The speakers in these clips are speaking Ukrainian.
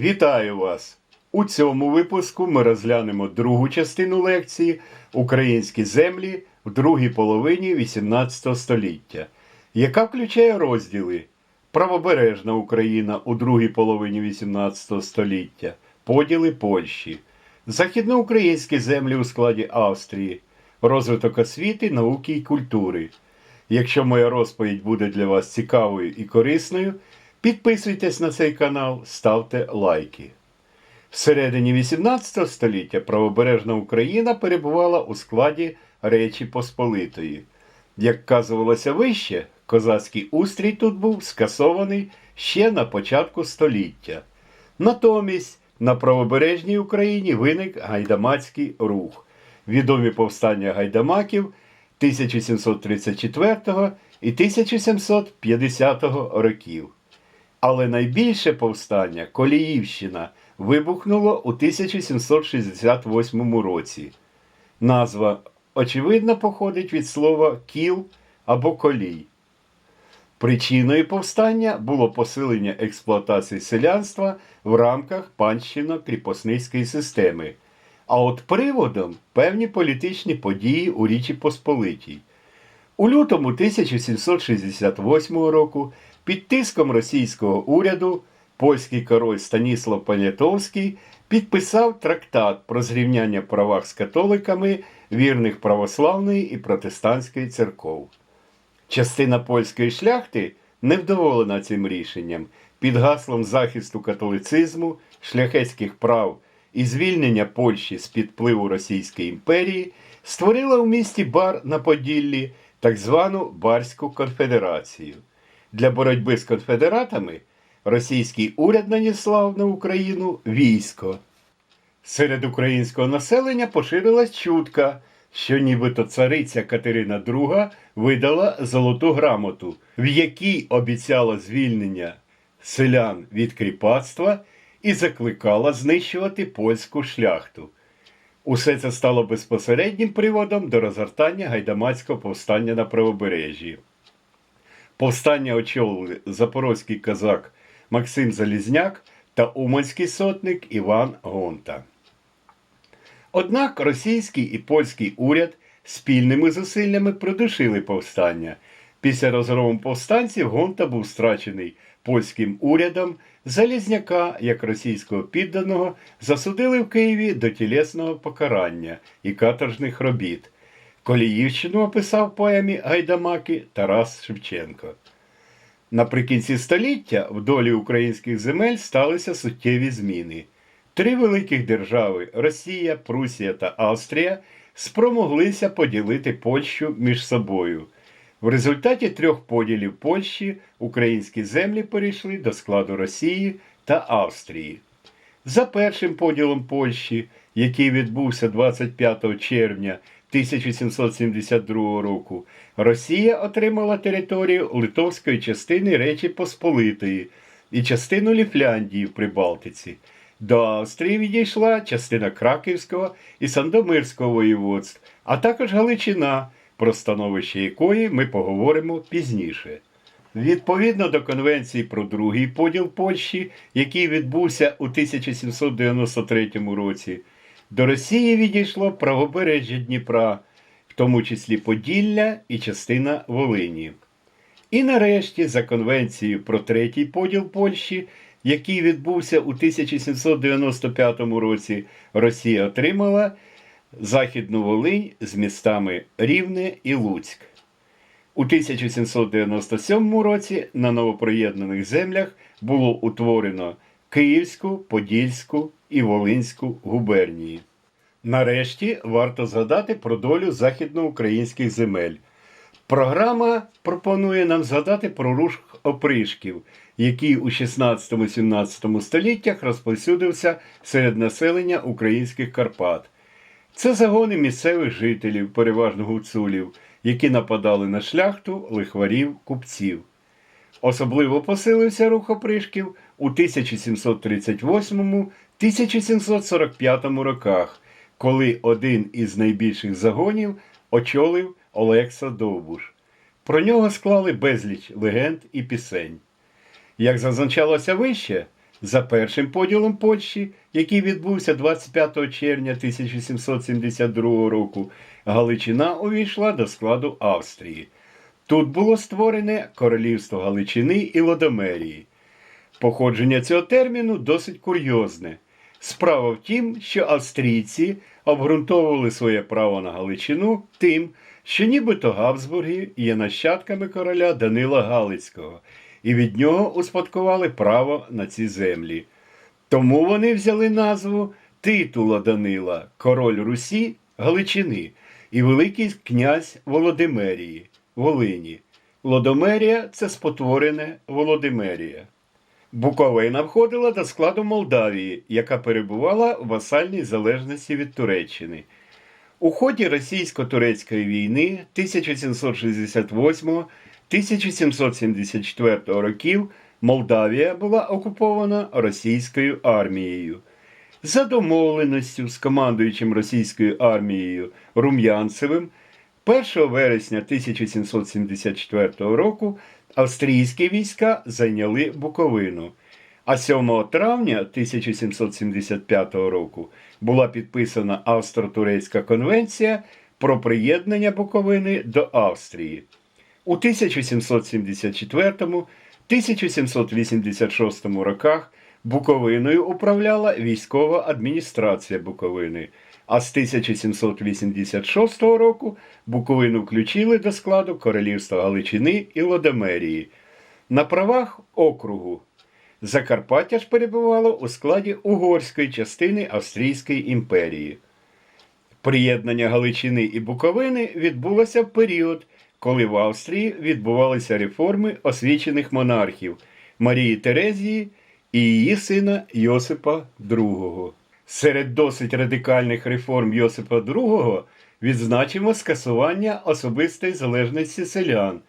Вітаю вас! У цьому випуску ми розглянемо другу частину лекції Українські землі в другій половині XVIII століття, яка включає розділи Правобережна Україна у другій половині XVIII століття, поділи Польщі, західноукраїнські землі у складі Австрії, розвиток освіти, науки і культури. Якщо моя розповідь буде для вас цікавою і корисною, підписуйтесь на цей канал, ставте лайки. Всередині 18 століття правобережна Україна перебувала у складі Речі Посполитої. Як вказувалося вище, козацький устрій тут був скасований ще на початку століття. Натомість на правобережній Україні виник гайдамацький рух, відомі повстання гайдамаків 1734 і 1750 років. Але найбільше повстання Коліївщина вибухнуло у 1768 році. Назва, очевидно, походить від слова кіл або колій. Причиною повстання було посилення експлуатації селянства в рамках панщино-кріпосницької системи, а от приводом певні політичні події у Річі Посполитій. У лютому 1768 року під тиском російського уряду польський король Станіслав Понятовський підписав трактат про зрівняння правах з католиками вірних православної і протестантської церков. Частина польської шляхти, невдоволена цим рішенням, під гаслом захисту католицизму, шляхетських прав і звільнення Польщі з під впливу Російської імперії, створила у місті Бар на Поділлі так звану Барську конфедерацію. Для боротьби з конфедератами російський уряд наніслав на Україну військо. Серед українського населення поширилась чутка, що нібито цариця Катерина II видала золоту грамоту, в якій обіцяла звільнення селян від кріпацтва і закликала знищувати польську шляхту. Усе це стало безпосереднім приводом до розгортання гайдамацького повстання на правобережжі. Повстання очолили запорозький козак Максим Залізняк та уманський сотник Іван Гонта. Однак російський і польський уряд спільними зусиллями придушили повстання. Після розгрому повстанців Гонта був страчений польським урядом. Залізняка, як російського підданого, засудили в Києві до тілесного покарання і каторжних робіт. Коліївщину описав поемі Гайдамаки Тарас Шевченко. Наприкінці століття в долі українських земель сталися суттєві зміни. Три великих держави Росія, Прусія та Австрія спромоглися поділити Польщу між собою. В результаті трьох поділів Польщі українські землі перейшли до складу Росії та Австрії. За першим поділом Польщі, який відбувся 25 червня 1772 року, Росія отримала територію литовської частини Речі Посполитої і частину Ліфляндії в Прибалтиці. До Австрії відійшла частина Краківського і Сандомирського воєводств, а також Галичина, про становище якої ми поговоримо пізніше. Відповідно до Конвенції про другий поділ Польщі, який відбувся у 1793 році, до Росії відійшло правобережжя Дніпра, в тому числі Поділля і частина Волині. І нарешті, за Конвенцією про третій поділ Польщі, який відбувся у 1795 році, Росія отримала Західну Волинь з містами Рівне і Луцьк. У 1797 році на новоприєднаних землях було утворено Київську, Подільську і Волинську губернії. Нарешті варто згадати про долю західноукраїнських земель. Програма пропонує нам згадати про рух опришків, який у 16-17 століттях розповсюдився серед населення українських Карпат. Це загони місцевих жителів, переважно гуцулів, які нападали на шляхту, лихварів, купців. Особливо посилився рух опришків у 1738-1745 роках, коли один із найбільших загонів очолив Олекса Довбуш. Про нього склали безліч легенд і пісень. Як зазначалося вище, За першим поділом Польщі, який відбувся 25 червня 1772 року, Галичина увійшла до складу Австрії. Тут було створене Королівство Галичини і Лодомерії. Походження цього терміну досить курйозне. Справа в тім, що австрійці обґрунтовували своє право на Галичину тим, що нібито Габсбурги є нащадками короля Данила Галицького, і від нього успадкували право на ці землі. Тому вони взяли назву титула Данила, король Русі Галичини і Великий князь Володимирії, Волині. Лодомерія це спотворене Володимирія. Буковина входила до складу Молдавії, яка перебувала в васальній залежності від Туреччини. У ході російсько-турецької війни 1768-1774 років Молдавія була окупована російською армією. За домовленістю з командуючим російською армією Рум'янцевим 1 вересня 1774 року австрійські війська зайняли Буковину. А 7 травня 1775 року була підписана Австро-Турецька конвенція про приєднання Буковини до Австрії. У 1774-1786 роках Буковиною управляла військова адміністрація Буковини, а з 1786 року Буковину включили до складу Королівства Галичини і Лодомерії. На правах округу Закарпаття ж перебувало у складі угорської частини Австрійської імперії. Приєднання Галичини і Буковини відбулося в період, коли в Австрії відбувалися реформи освічених монархів Марії Терезії і її сина Йосипа II. Серед досить радикальних реформ Йосипа II відзначимо скасування особистої залежності селян,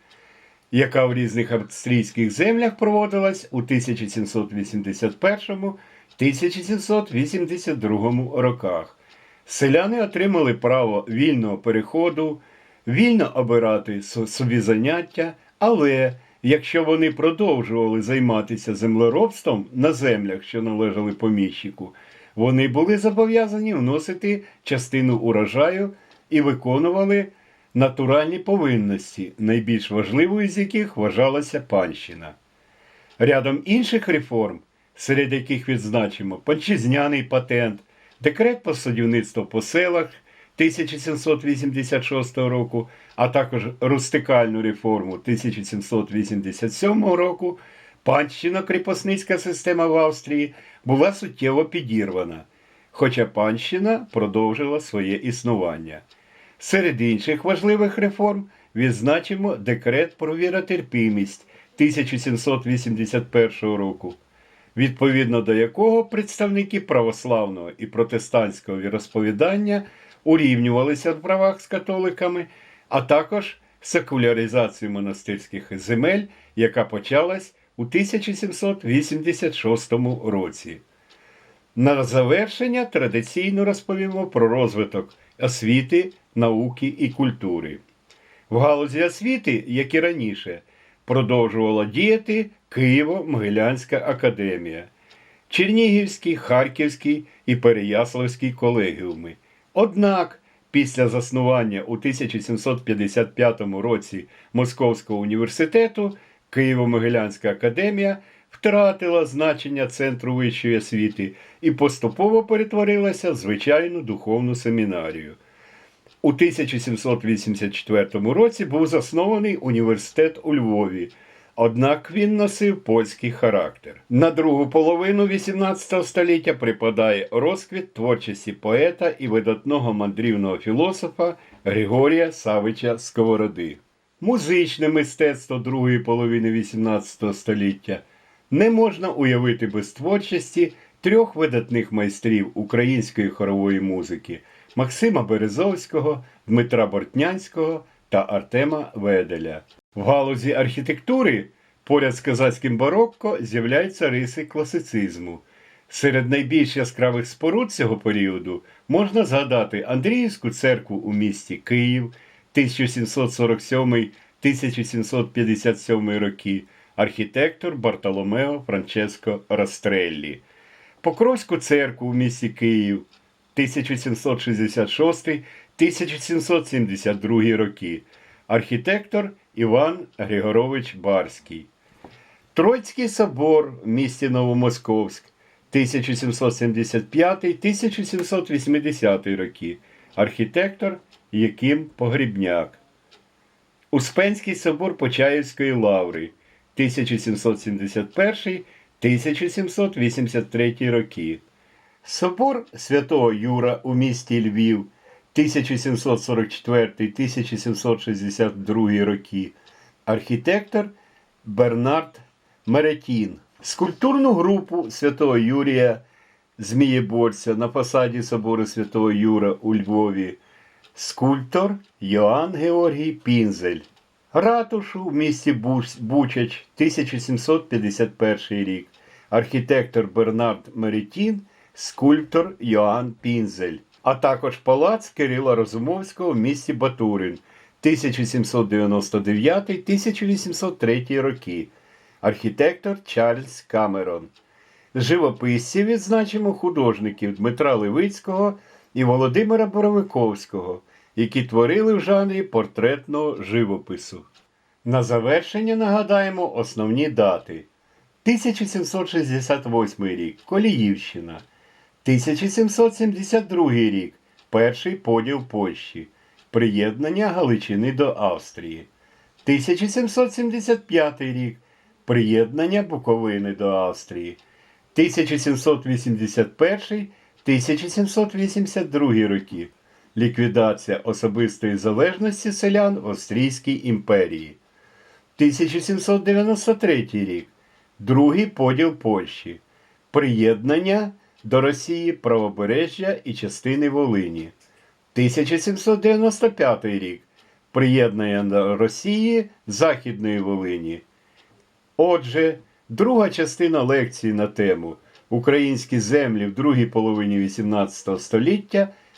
яка в різних австрійських землях проводилась у 1781-1782 роках. Селяни отримали право вільного переходу, вільно обирати собі заняття, але якщо вони продовжували займатися землеробством на землях, що належали поміщику, вони були зобов'язані вносити частину урожаю і виконували натуральні повинності, найбільш важливою з яких вважалася панщина. Рядом інших реформ, серед яких відзначимо панчизняний патент, декрет про садівництво по селах 1786 року, а також рустикальну реформу 1787 року, панщино-кріпосницька система в Австрії була суттєво підірвана, хоча панщина продовжила своє існування. Серед інших важливих реформ відзначимо декрет про віротерпімість 1781 року, відповідно до якого представники православного і протестантського віросповідання урівнювалися в правах з католиками, а також секуляризацію монастирських земель, яка почалась у 1786 році. На завершення традиційно розповімо про розвиток освіти, науки і культури. В галузі освіти, як і раніше, продовжувала діяти Києво-Могилянська академія, Чернігівський, Харківський і Переяславський колегіуми. Однак після заснування у 1755 році Московського університету Києво-Могилянська академія втратила значення центру вищої освіти і поступово перетворилася в звичайну духовну семінарію. У 1784 році був заснований університет у Львові, однак він носив польський характер. На другу половину XVIII століття припадає розквіт творчості поета і видатного мандрівного філософа Григорія Савича Сковороди. Музичне мистецтво другої половини XVIII століття не можна уявити без творчості трьох видатних майстрів української хорової музики Максима Березовського, Дмитра Бортнянського та Артема Веделя. В галузі архітектури поряд з козацьким барокко з'являються риси класицизму. Серед найбільш яскравих споруд цього періоду можна згадати Андріївську церкву у місті Київ 1747-1757 роки, архітектор Бартоломео Франческо Растреллі. Покровську церкву в місті Київ 1766-1772 роки. Архітектор Іван Григорович Барський. Троїцький собор в місті Новомосковськ 1775-1780 роки. Архітектор Яким Погрібняк. Успенський собор Почаївської лаври 1771-1783 роки. Собор Святого Юра у місті Львів 1744-1762 роки. Архітектор Бернард Меретін. Скульптурну групу Святого Юрія Змієборця на фасаді собору Святого Юра у Львові. Скульптор Йоанн Георгій Пінзель. Ратушу в місті Бучач 1751 рік. Архітектор Бернард Меретін, скульптор Йоанн Пінзель. А також палац Кирила Розумовського в місті Батурин 1799-1803 роки. Архітектор Чарльз Камерон. З живописців відзначимо художників Дмитра Левицького і Володимира Боровиковського, які творили в жанрі портретного живопису. На завершення нагадаємо основні дати. 1768 рік Коліївщина. 1772 рік Перший поділ Польщі. Приєднання Галичини до Австрії. 1775 рік Приєднання Буковини до Австрії. 1781-1782 роки. Ліквідація особистої залежності селян в Австрійській імперії. 1793 рік. Другий поділ Польщі. Приєднання до Росії правобережжя і частини Волині. 1795 рік. Приєднання до Росії Західної Волині. Отже, друга частина лекції на тему Українські землі в другій половині XVIII століття